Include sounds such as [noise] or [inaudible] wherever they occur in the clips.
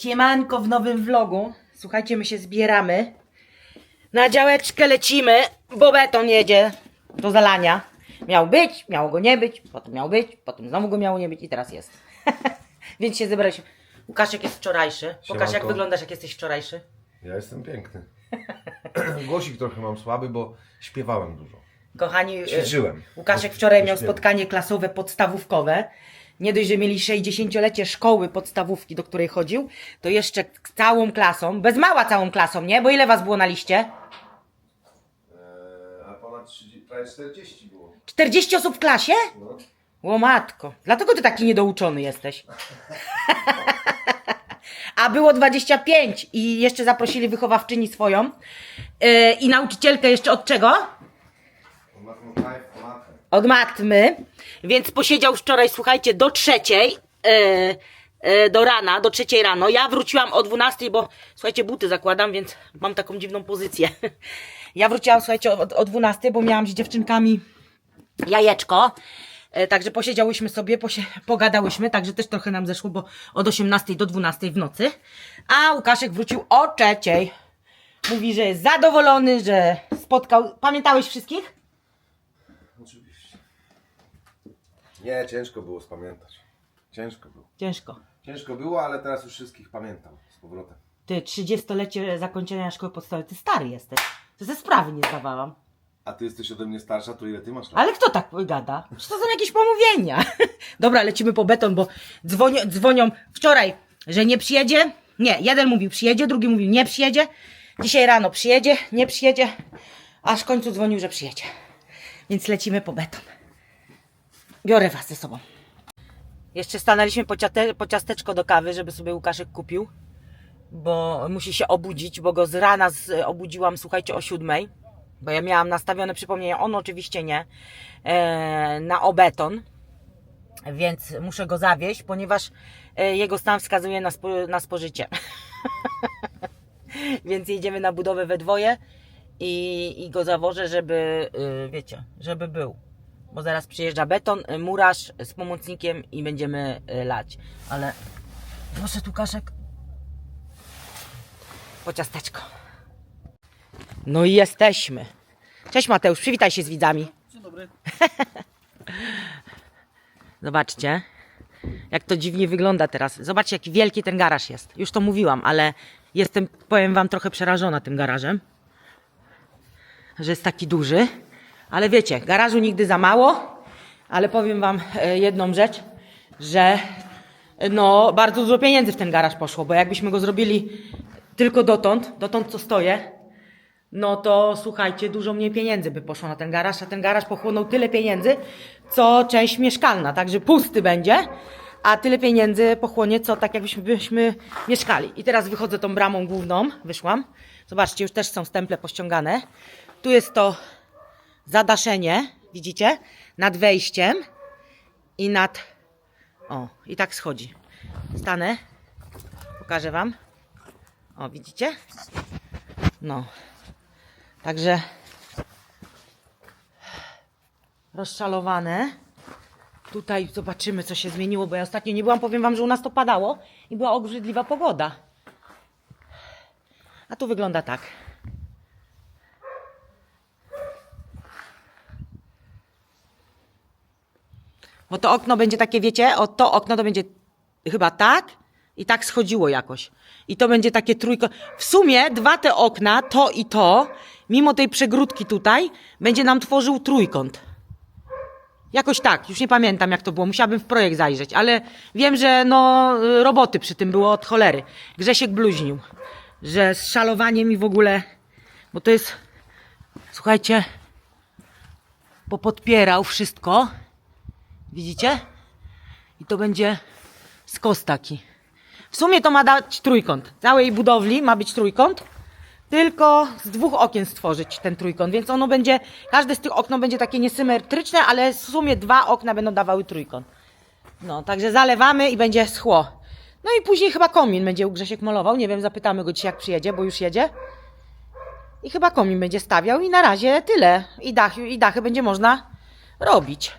Siemanko w nowym vlogu. Słuchajcie, my się zbieramy. Na działeczkę lecimy, bo beton jedzie do zalania. Miał być, miało go nie być, potem miał być, potem znowu go miało nie być i teraz jest. [laughs] Więc się zebraliśmy. Łukaszek jest wczorajszy. Pokaż jak Siemanko. wyglądasz, jak jesteś wczorajszy. Ja jestem piękny. [clears throat] Głosik trochę mam słaby, bo śpiewałem dużo. Kochani, Ćwiczyłem. Łukaszek wczoraj miał spotkanie klasowe podstawówkowe. Nie dość, że mieli 60-lecie szkoły podstawówki, do której chodził, to jeszcze całą klasą, bez mała całą klasą, nie? Bo ile was było na liście? Eee, a ponad 30, prawie 40 było. 40 osób w klasie? No. O matko, dlatego ty taki niedouczony jesteś. [laughs] A było 25 i jeszcze zaprosili wychowawczyni swoją yy, i nauczycielkę jeszcze od czego? Matmę. Od matmy, więc posiedział wczoraj, słuchajcie, do trzeciej, yy, yy, do rana, do trzeciej rano. Ja wróciłam o 12, bo słuchajcie, buty zakładam, więc mam taką dziwną pozycję. [laughs] Ja wróciłam, słuchajcie, o, o 12, bo miałam z dziewczynkami jajeczko. E, Także posiedziałyśmy sobie, posie, pogadałyśmy, także też trochę nam zeszło, bo od 18 do 12 w nocy. A Łukaszek wrócił o trzeciej. Mówi, że jest zadowolony, że spotkał. Pamiętałeś wszystkich? Oczywiście. Nie, ciężko było spamiętać. Ciężko było. Ciężko. Ciężko było, ale teraz już wszystkich pamiętam z powrotem. Ty, 30-lecie zakończenia szkoły podstawowej, ty stary jesteś. To ze sprawy nie zdawałam. A ty jesteś ode mnie starsza, to ile ty masz lat? Ale kto tak gada? Czy to są jakieś pomówienia? [laughs] Dobra, lecimy po beton, bo dzwonią, dzwonią wczoraj, że nie przyjedzie. Nie, jeden mówił przyjedzie, drugi mówił nie przyjedzie. Dzisiaj rano przyjedzie, nie przyjedzie. Aż w końcu dzwonił, że przyjedzie. Więc lecimy po beton. Biorę was ze sobą. Jeszcze stanęliśmy po, ciate, po ciasteczko do kawy, żeby sobie Łukaszek kupił. Bo musi się obudzić, bo go z rana z, obudziłam, słuchajcie, o siódmej. Bo ja miałam nastawione przypomnienie, on oczywiście nie, e, na obeton, więc muszę go zawieść, ponieważ e, jego stan wskazuje na, spo, na spożycie. [laughs] więc jedziemy na budowę we dwoje i, i go zawożę, żeby, y, wiecie, żeby był. Bo zaraz przyjeżdża beton, y, murarz z pomocnikiem i będziemy y, lać. Ale proszę tu Kaszek po ciasteczko. No i jesteśmy. Cześć Mateusz, przywitaj się z widzami. Dzień dobry. [laughs] Zobaczcie, jak to dziwnie wygląda teraz. Zobaczcie, jaki wielki ten garaż jest. Już to mówiłam, ale jestem, powiem Wam, trochę przerażona tym garażem. Że jest taki duży. Ale wiecie, garażu nigdy za mało. Ale powiem Wam e, jedną rzecz, że no, bardzo dużo pieniędzy w ten garaż poszło, bo jakbyśmy go zrobili tylko dotąd, dotąd co stoję, no to słuchajcie, dużo mniej pieniędzy by poszło na ten garaż, a ten garaż pochłonął tyle pieniędzy, co część mieszkalna, także pusty będzie, a tyle pieniędzy pochłonie, co tak jakbyśmy byśmy mieszkali. I teraz wychodzę tą bramą główną, wyszłam. Zobaczcie, już też są stemple pościągane. Tu jest to zadaszenie, widzicie, nad wejściem i nad... O, i tak schodzi. Stanę, pokażę Wam. O, widzicie? No. Także rozszalowane. Tutaj zobaczymy, co się zmieniło, bo ja ostatnio nie byłam, powiem Wam, że u nas to padało i była obrzydliwa pogoda. A tu wygląda tak. Bo to okno będzie takie, wiecie, o to okno to będzie chyba tak i tak schodziło jakoś. I to będzie takie trójko. W sumie dwa te okna, to i to, mimo tej przegródki tutaj, będzie nam tworzył trójkąt. Jakoś tak, już nie pamiętam jak to było, musiałabym w projekt zajrzeć, ale wiem, że no roboty przy tym było od cholery. Grzesiek bluźnił, że z szalowaniem i w ogóle, bo to jest, słuchajcie, popodpierał wszystko, widzicie? I to będzie skos taki. W sumie to ma dać trójkąt. Całej budowli ma być trójkąt, tylko z dwóch okien stworzyć ten trójkąt, więc ono będzie, każde z tych okno będzie takie niesymetryczne, ale w sumie dwa okna będą dawały trójkąt. No, także zalewamy i będzie schło. No i później chyba komin będzie Grzesiek malował, nie wiem, zapytamy go dzisiaj jak przyjedzie, bo już jedzie. I chyba komin będzie stawiał i na razie tyle. I dachy, i dachy będzie można robić.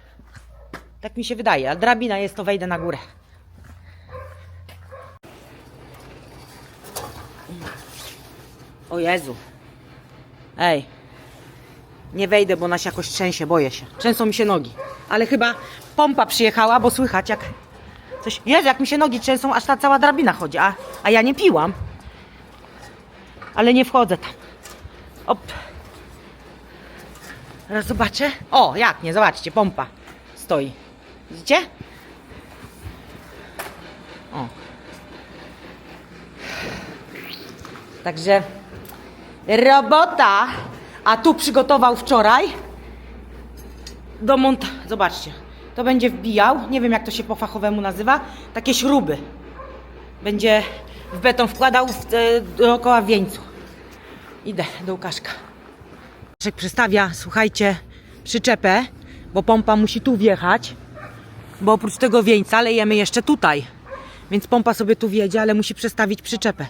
Tak mi się wydaje, a drabina jest, to wejdę na górę. O Jezu. Ej. Nie wejdę, bo nas jakoś trzęsie, boję się. Trzęsą mi się nogi. Ale chyba pompa przyjechała, bo słychać jak coś... Jezu, jak mi się nogi trzęsą, aż ta cała drabina chodzi, a, a ja nie piłam. Ale nie wchodzę tam. Op. Teraz zobaczę. O, jak nie, zobaczcie, pompa stoi. Widzicie? O. Także robota. A tu przygotował wczoraj do mont... Zobaczcie. To będzie wbijał, nie wiem jak to się po fachowemu nazywa, takie śruby. Będzie w beton wkładał w, e, dookoła wieńcu. Idę do Łukaszka. Łukaszek przystawia, słuchajcie, przyczepę, bo pompa musi tu wjechać, bo oprócz tego wieńca lejemy jeszcze tutaj. Więc pompa sobie tu wjedzie, ale musi przestawić przyczepę.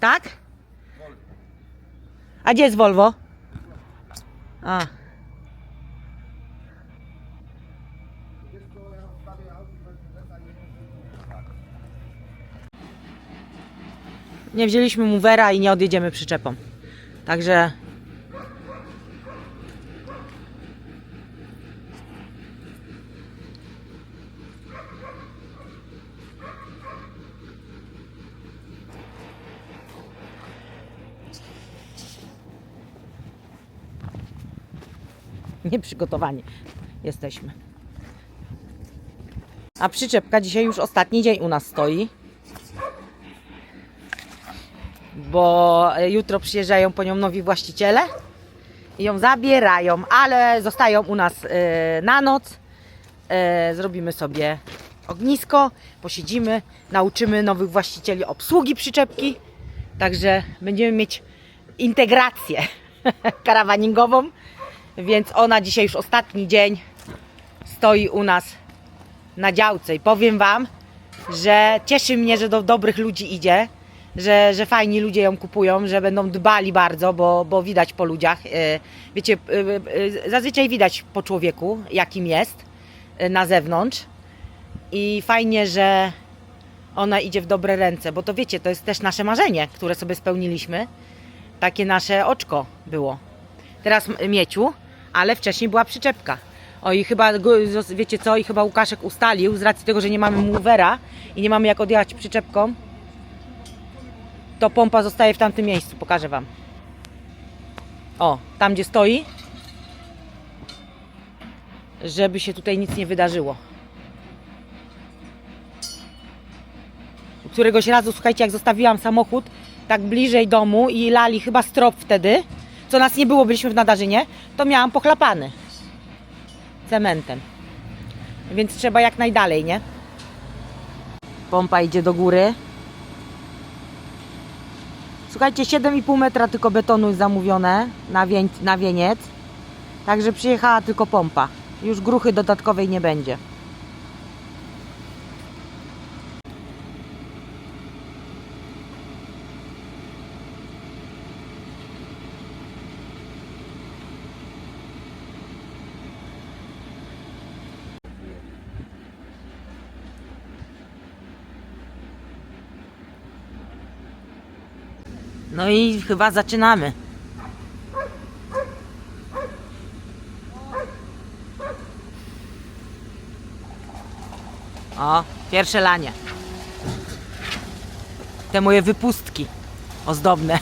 Tak? A gdzie jest Volvo? A. Nie wzięliśmy movera i nie odjedziemy przyczepą. Także nieprzygotowani jesteśmy. A przyczepka dzisiaj już ostatni dzień u nas stoi. Bo jutro przyjeżdżają po nią nowi właściciele i ją zabierają, ale zostają u nas e, na noc. E, zrobimy sobie ognisko, posiedzimy, nauczymy nowych właścicieli obsługi przyczepki. Także będziemy mieć integrację [laughs] karawaningową. Więc ona dzisiaj już ostatni dzień stoi u nas na działce i powiem Wam, że cieszy mnie, że do dobrych ludzi idzie, że, że fajni ludzie ją kupują, że będą dbali bardzo, bo, bo widać po ludziach. e, Wiecie, e, e, zazwyczaj widać po człowieku, jakim jest na zewnątrz i fajnie, że ona idzie w dobre ręce, bo to wiecie, to jest też nasze marzenie, które sobie spełniliśmy. Takie nasze oczko było. Teraz Mieciu, ale wcześniej była przyczepka. O i chyba, wiecie co, i chyba Łukaszek ustalił, z racji tego, że nie mamy movera i nie mamy jak odjechać przyczepką, to pompa zostaje w tamtym miejscu, pokażę Wam. O, tam gdzie stoi, żeby się tutaj nic nie wydarzyło. Któregoś razu, słuchajcie, jak zostawiłam samochód tak bliżej domu i lali chyba strop wtedy, co nas nie było, byliśmy w Nadarzynie, to miałam pochlapany cementem. Więc trzeba jak najdalej, nie? Pompa idzie do góry. Słuchajcie, 7,5 metra tylko betonu jest zamówione na, wień, na wieniec. Także przyjechała tylko pompa. Już gruchy dodatkowej nie będzie. No i chyba zaczynamy. O, pierwsze lanie. Te moje wypustki ozdobne.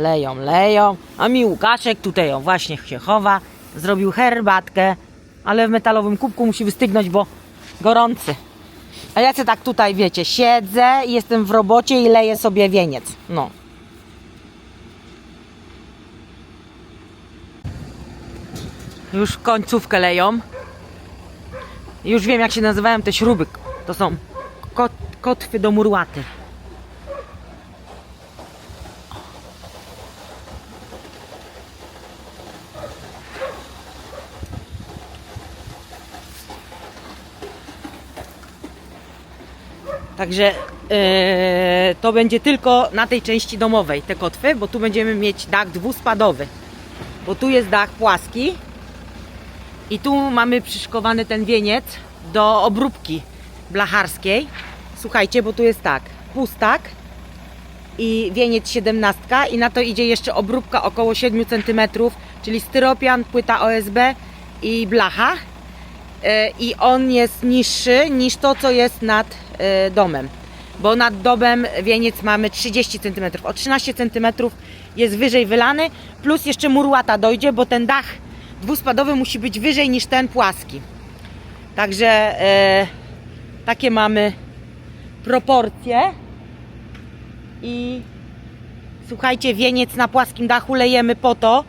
Leją, leją. A mi Łukaszek tutaj o właśnie się chowa. Zrobił herbatkę, ale w metalowym kubku musi wystygnąć, bo gorący. A ja sobie tak tutaj, wiecie, siedzę, jestem w robocie i leję sobie wieniec. No. Już końcówkę leją. Już wiem, jak się nazywają te śruby. To są kot, kotwy do murłaty. Także e, to będzie tylko na tej części domowej te kotwy, bo tu będziemy mieć dach dwuspadowy. Bo tu jest dach płaski i tu mamy przyszkowany ten wieniec do obróbki blacharskiej. Słuchajcie, bo tu jest tak, pustak i wieniec 17 i na to idzie jeszcze obróbka około 7 cm, czyli styropian, płyta OSB i blacha. E, I on jest niższy niż to, co jest nad e, domem. Bo nad domem wieniec mamy 30 cm. O 13 cm jest wyżej wylany, plus jeszcze murłata dojdzie, bo ten dach dwuspadowy musi być wyżej niż ten płaski. Także e, takie mamy proporcje. I słuchajcie, wieniec na płaskim dachu lejemy po to,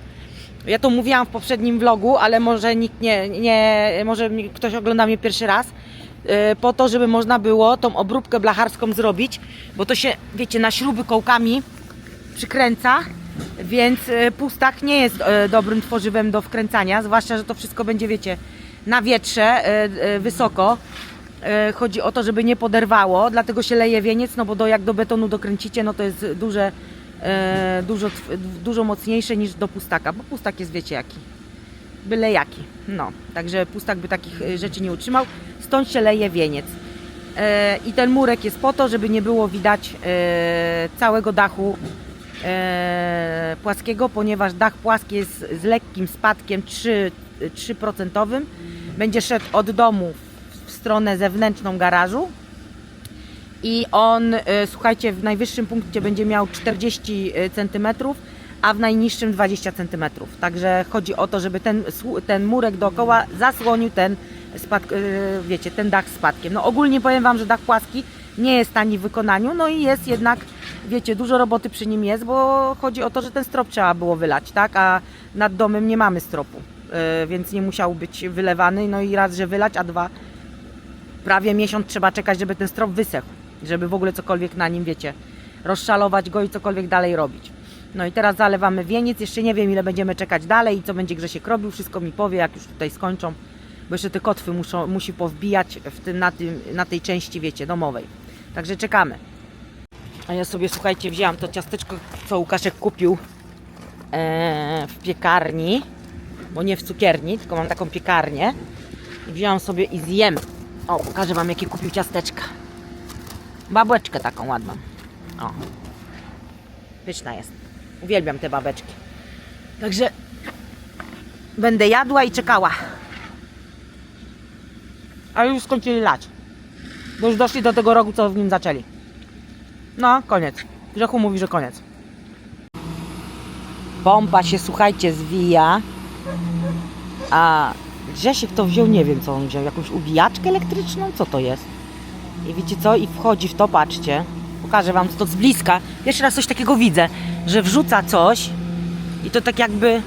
ja to mówiłam w poprzednim vlogu, ale może nikt nie, nie może ktoś ogląda mnie pierwszy raz. e, Po to, żeby można było tą obróbkę blacharską zrobić, bo to się, wiecie, na śruby kołkami przykręca, więc e, pustak nie jest e, dobrym tworzywem do wkręcania, zwłaszcza, że to wszystko będzie, wiecie, na wietrze, wysoko. Chodzi o to, żeby nie poderwało, dlatego się leje wieniec, no bo do, jak do betonu dokręcicie, no to jest duże, dużo, tw- dużo mocniejsze niż do pustaka, bo pustak jest, wiecie, jaki. Byle jaki. No, także pustak by takich e, rzeczy nie utrzymał, stąd się leje wieniec. E, I ten murek jest po to, żeby nie było widać e, całego dachu e, płaskiego, ponieważ dach płaski jest z lekkim spadkiem 3, 3%. Będzie szedł od domu w stronę zewnętrzną garażu. I on, e, słuchajcie, w najwyższym punkcie będzie miał 40 cm, a w najniższym 20 cm. Także chodzi o to, żeby ten, ten murek dookoła zasłonił ten, spad, e, wiecie, ten dach spadkiem. No ogólnie powiem Wam, że dach płaski nie jest tani w wykonaniu, no i jest jednak, wiecie, dużo roboty przy nim jest, bo chodzi o to, że ten strop trzeba było wylać, tak? A nad domem nie mamy stropu, e, więc nie musiał być wylewany. No i raz, że wylać, a dwa, prawie miesiąc trzeba czekać, żeby ten strop wysechł, żeby w ogóle cokolwiek na nim, wiecie, rozszalować go i cokolwiek dalej robić. No i teraz zalewamy wieniec, jeszcze nie wiem ile będziemy czekać dalej i co będzie Grzesiek robił, wszystko mi powie, jak już tutaj skończą, bo jeszcze te kotwy muszą, musi powbijać w tym, na, tym, na tej części, wiecie, domowej. Także czekamy. A ja sobie, słuchajcie, wzięłam to ciasteczko, co Łukaszek kupił e, w piekarni, bo nie w cukierni, tylko mam taką piekarnię. Wzięłam sobie i zjem. O, pokażę Wam, jakie kupił ciasteczka. Babeczkę taką ładną. O. Pyszna jest. Uwielbiam te babeczki. Także będę jadła i czekała. A już skończyli lać. Bo już doszli do tego rogu, co w nim zaczęli. No, koniec. Grzechu mówi, że koniec. Pompa się, słuchajcie, zwija. A Grzesiek to wziął, nie wiem co on wziął, jakąś ubijaczkę elektryczną? Co to jest? I wiecie co? I wchodzi w to, patrzcie. Pokażę wam to z bliska. Pierwszy raz coś takiego widzę, że wrzuca coś i to tak jakby,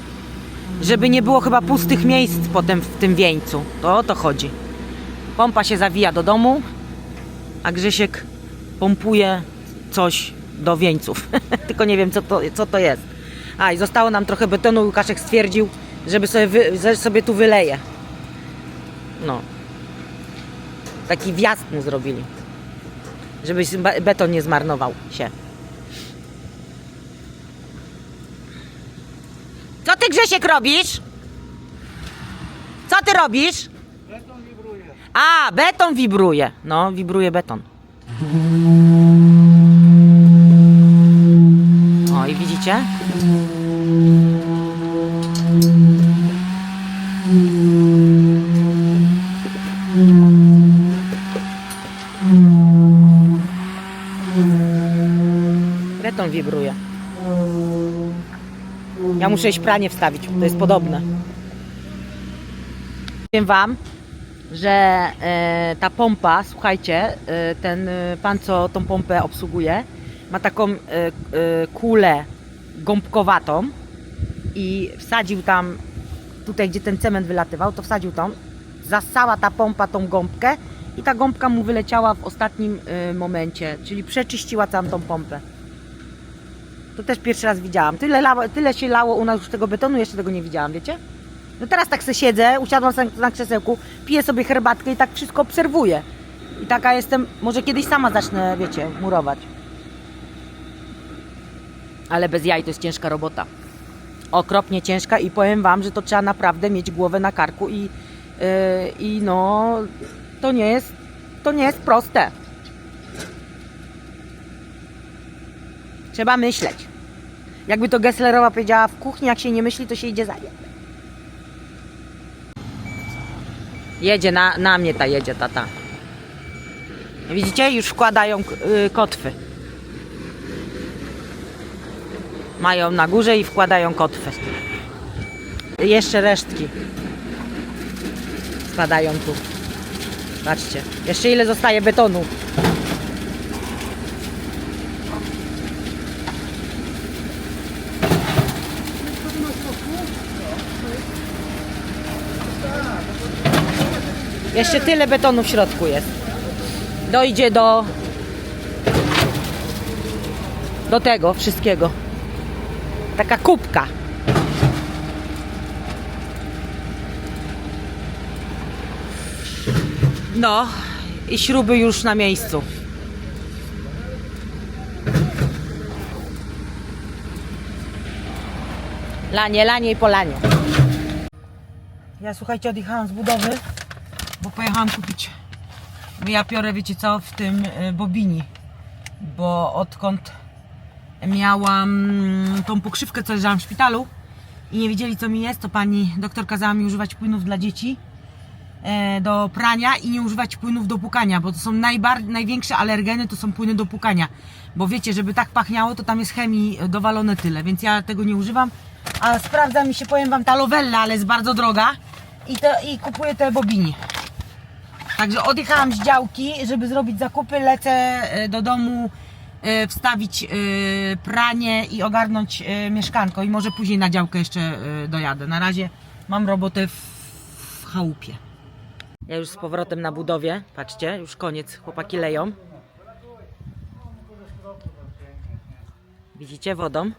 żeby nie było chyba pustych miejsc potem w tym wieńcu. To o to chodzi. Pompa się zawija do domu, a Grzesiek pompuje coś do wieńców. [laughs] Tylko nie wiem co to, co to jest. A i zostało nam trochę betonu. Łukaszek stwierdził, żeby sobie, wy, sobie tu wyleje. No. Taki wjazd mu zrobili. Żeby be- beton nie zmarnował się. Co ty Grzesiek robisz? Co ty robisz? A, beton wibruje. No, wibruje beton. O, i widzicie? Beton wibruje. Ja muszę iść pranie wstawić, to jest podobne. Powiem wam, że e, ta pompa, słuchajcie, e, ten e, pan, co tą pompę obsługuje, ma taką e, e, kulę gąbkowatą i wsadził tam, tutaj gdzie ten cement wylatywał, to wsadził tam, zasała ta pompa tą gąbkę i ta gąbka mu wyleciała w ostatnim e, momencie, czyli przeczyściła całą tą pompę. To też pierwszy raz widziałam. Tyle, lało, tyle się lało u nas już tego betonu, jeszcze tego nie widziałam, wiecie? No teraz tak se siedzę, usiadłam na krzesełku, piję sobie herbatkę i tak wszystko obserwuję. I taka jestem, może kiedyś sama zacznę, wiecie, murować. Ale bez jaj to jest ciężka robota. Okropnie ciężka i powiem Wam, że to trzeba naprawdę mieć głowę na karku i, yy, i no, to nie jest, to nie jest proste. Trzeba myśleć. Jakby to Gesslerowa powiedziała, w kuchni jak się nie myśli, to się idzie za Jedzie na, na mnie ta jedzie tata. Widzicie? Już wkładają y, kotwy. Mają na górze i wkładają kotwy. Jeszcze resztki. Spadają tu. Patrzcie. Jeszcze ile zostaje betonu. Jeszcze tyle betonu w środku jest. Dojdzie do do tego wszystkiego. Taka kubka. No i śruby już na miejscu. Lanie, lanie i polanie. Ja słuchajcie, odjechałam z budowy, bo pojechałam kupić. Ja piorę, wiecie co, w tym y, bobini. Bo odkąd miałam mm, tą pokrzywkę, co leżałam w szpitalu i nie wiedzieli, co mi jest, to pani doktor kazała mi używać płynów dla dzieci e, do prania i nie używać płynów do pukania, bo to są największe alergeny, to są płyny do pukania. Bo wiecie, żeby tak pachniało, to tam jest chemii dowalone tyle, więc ja tego nie używam. A sprawdza mi się, powiem Wam, ta Lovella, ale jest bardzo droga i, i kupuję te bobini. Także odjechałam z działki, żeby zrobić zakupy, lecę e, do domu e, wstawić e, pranie i ogarnąć mieszkanko i może później na działkę jeszcze dojadę. Na razie mam robotę w, w chałupie. Ja już z powrotem na budowie, patrzcie, już koniec, chłopaki leją. Widzicie wodą?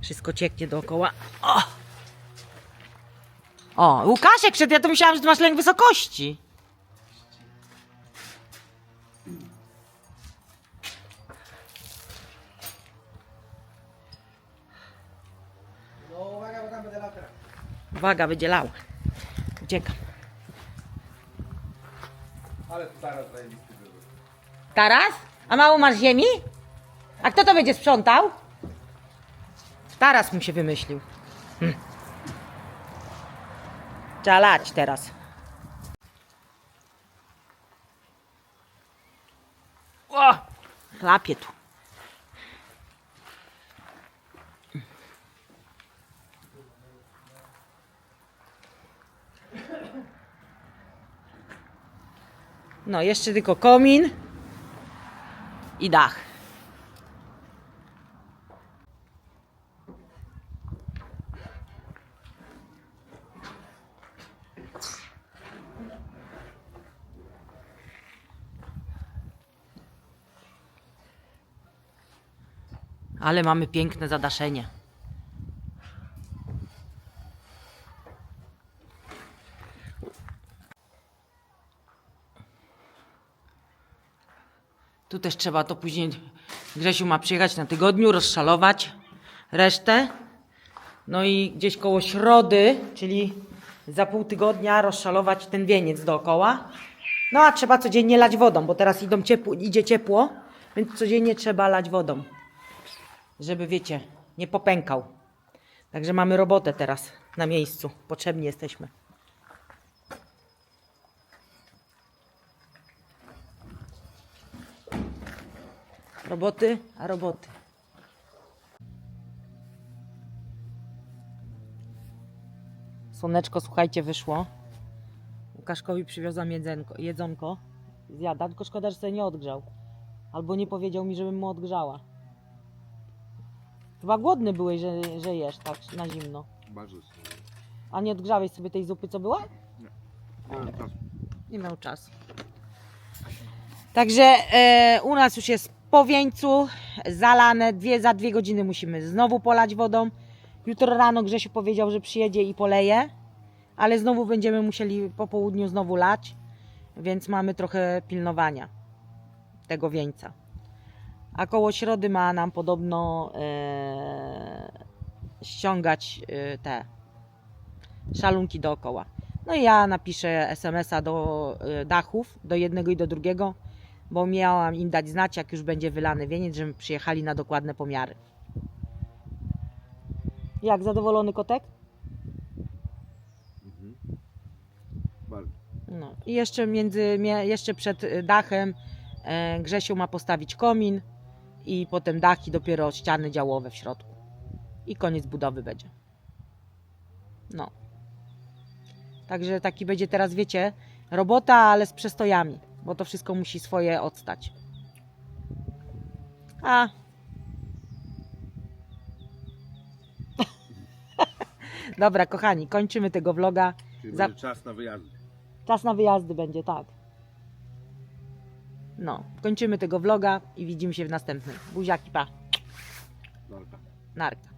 Wszystko cieknie dookoła. O! O, Łukaszek szedł, ja to myślałam, że ty masz lęk wysokości. Uwaga, będzie lał. Uciekam. Ale to zaraz zajebisty był. Taras? A mało masz ziemi? A kto to będzie sprzątał? Taras mu się wymyślił. Hm. Trzeba lać teraz. O! Chlapie tu. No, jeszcze tylko komin i dach. Ale mamy piękne zadaszenie. Tu też trzeba to później. Grzesiu ma przyjechać na tygodniu, rozszalować resztę. No i gdzieś koło środy, czyli za pół tygodnia, rozszalować ten wieniec dookoła. No a trzeba codziennie lać wodą, bo teraz idą ciepło, idzie ciepło, więc codziennie trzeba lać wodą żeby wiecie, nie popękał. Także mamy robotę teraz na miejscu. Potrzebni jesteśmy. Roboty, a roboty. Słoneczko, słuchajcie, wyszło. Łukaszkowi przywiozłam jedzenko, jedzonko. Zjada, tylko szkoda, że sobie nie odgrzał. Albo nie powiedział mi, żebym mu odgrzała. Chyba głodny byłeś, że, że jesz tak na zimno. Bardzo sobie. A nie odgrzałeś sobie tej zupy, co była? Czas. Nie miał czasu. Także e, u nas już jest po wieńcu zalane. Dwie, za dwie godziny musimy znowu polać wodą. Jutro rano Grzesiu powiedział, że przyjedzie i poleje, ale znowu będziemy musieli po południu znowu lać, więc mamy trochę pilnowania tego wieńca. A koło środy ma nam podobno e, ściągać e, te szalunki dookoła. No i ja napiszę SMS-a do y, dachów, do jednego i do drugiego, bo miałam im dać znać, jak już będzie wylany wieniec, żeby przyjechali na dokładne pomiary. Jak, zadowolony kotek? Bardzo. No. I jeszcze, między, jeszcze przed dachem e, Grzesiu ma postawić komin i potem dach i dopiero ściany działowe w środku. I koniec budowy będzie. No. Także taki będzie teraz, wiecie, robota, ale z przestojami, bo to wszystko musi swoje odstać. A. [laughs] Dobra, kochani, kończymy tego vloga. Czyli Za- będzie czas na wyjazdy. Czas na wyjazdy będzie, tak. No, kończymy tego vloga i widzimy się w następnym. Buziaki, pa. Norka. Narka.